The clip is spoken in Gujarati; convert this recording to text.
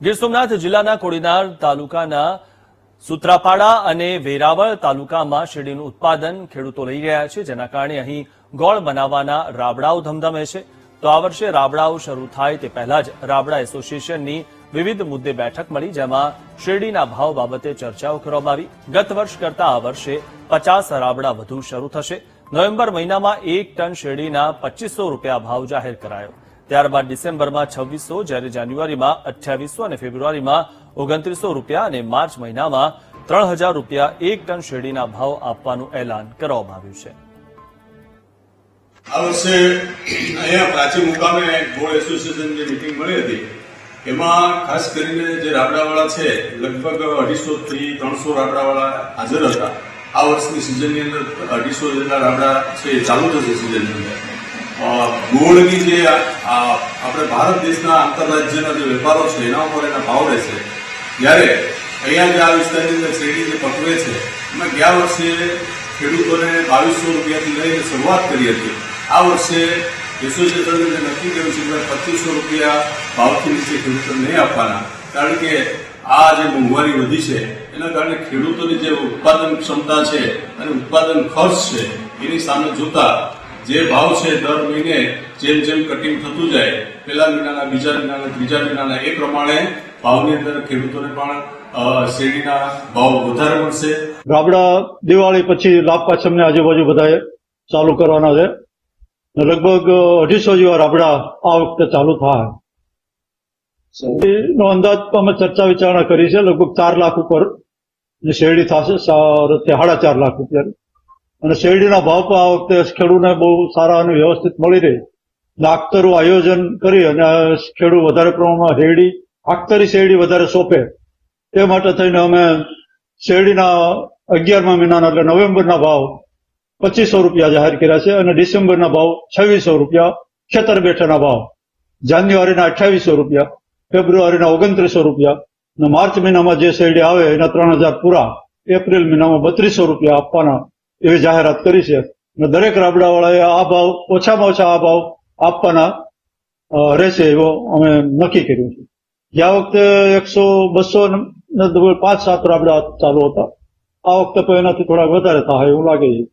ગીર સોમનાથ જિલ્લાના કોડીનાર તાલુકાના સુત્રાપાડા અને વેરાવળ તાલુકામાં શેરડીનું ઉત્પાદન ખેડૂતો લઈ રહ્યા છે, જેના કારણે અહીં ગોળ બનાવવાના રાબડાઓ ધમધમે છે. તો આ વર્ષે રાબડાઓ શરૂ થાય તે પહેલા જ રાબડા એસોસિએશનની વિવિધ મુદ્દે બેઠક મળી, જેમાં શેરડીના ભાવ બાબતે ચર્ચાઓ કરવામાં આવી. ગત વર્ષ કરતા આ વર્ષે પચાસ રાબડા વધુ શરૂ થશે. નવેમ્બર મહિનામાં એક ટન શેરડીના પચીસો રૂપિયા ભાવ જાહેર કરાયો. ત્યારબાદ ડિસેમ્બરમાં છવ્વીસો, જ્યારે જાન્યુઆરીમાં અઠ્યાવીસો અને ફેબ્રુઆરીમાં ઓગણત્રીસો રૂપિયા અને માર્ચ મહિનામાં ત્રણ હજાર રૂપિયા એક ટન શેરડીના ભાવ આપવાનું એલાન કરવામાં આવ્યું છે. આ વર્ષે અહીંયા પ્રાચી મુકામે ગોળ એસોસિએશનની મિટિંગ મળી હતી. એમાં ખાસ કરીને જે રાબડાવાળા છે, લગભગ અઢીસો થી ત્રણસો રાબડાવાળા હાજર હતા. આ વર્ષની સિઝનની અંદર અઢીસો જેટલા રાબડા છે ચાલુ થશે સિઝનની અંદર. ગોળની જે આપણે ભારત દેશના આંતરરાજ્યના જે વેપારો છે, એના ઉપર એના ભાવ રહેશે. જ્યારે અહીંયા જે આ વિસ્તારની અંદર શેરડી જે પકવે છે, એમાં ગયા વર્ષે ખેડૂતોને બાવીસો રૂપિયાથી લઈને શરૂઆત કરી હતી. આ વર્ષે એસોસિએશને જે નક્કી કર્યું છે કે પચીસો રૂપિયા ભાવથી નીચે ખેડૂતોને નહીં આપવાના. કારણ કે આ જે મોંઘવારી વધી છે, એના કારણે ખેડૂતોની જે ઉત્પાદન ક્ષમતા છે અને ઉત્પાદન ખર્ચ છે, એની સામે જોતા જે ભાવ છે દર મહિને જેમ જેમ કટિંગ થતું જાય, પહેલા મહિનાના, બીજા મહિનાના, ત્રીજા મહિનાના, એ પ્રમાણે ભાવની અંદર ખેડૂતોને પણ શેરડીના ભાવ વધારે મળશે. રાબડા દિવાળી પછી લાભ પાછમને આજુબાજુ બધાએ ચાલુ કરવાના છે. લગભગ અઢીસો જેવા રાબડા આ વખતે ચાલુ થાય. નો અંદાજ અમે ચર્ચા વિચારણા કરી છે, લગભગ ચાર લાખ ઉપર શેરડી થશે સાડા ચાર લાખ રૂપિયા અને શેરડીના ભાવ પણ આ વખતે ખેડૂતને બહુ સારા અને વ્યવસ્થિત મળી રહે. ને આખતરું આયોજન કરી અને ખેડૂત વધારે પ્રમાણમાં શેરડી, આખતરી શેરડી વધારે સોંપે. તે માટે થઈને અમે શેરડીના અગિયારમા મહિનાના એટલે નવેમ્બરના ભાવ પચીસો રૂપિયા જાહેર કર્યા છે અને ડિસેમ્બરના ભાવ છવ્વીસો રૂપિયા ખેતર બેઠાના ભાવ જાન્યુઆરીના અઠ્યાવીસો રૂપિયા, ફેબ્રુઆરીના ઓગણત્રીસો રૂપિયા અને માર્ચ મહિનામાં જે શેરડી આવે એના ત્રણ હજાર પૂરા, એપ્રિલ મહિનામાં બત્રીસો રૂપિયા આપવાના એવી જાહેરાત કરી છે અને દરેક રાબડાવાળાએ આ ભાવ ઓછામાં ઓછા આ ભાવ આપવાના રહેશે એવો અમે નક્કી કર્યું છે. ગયા વખતે એકસો બસો પાંચ સાત રાબડા ચાલુ હતા, આ વખતે તો એનાથી થોડાક વધારે થાય એવું લાગે છે.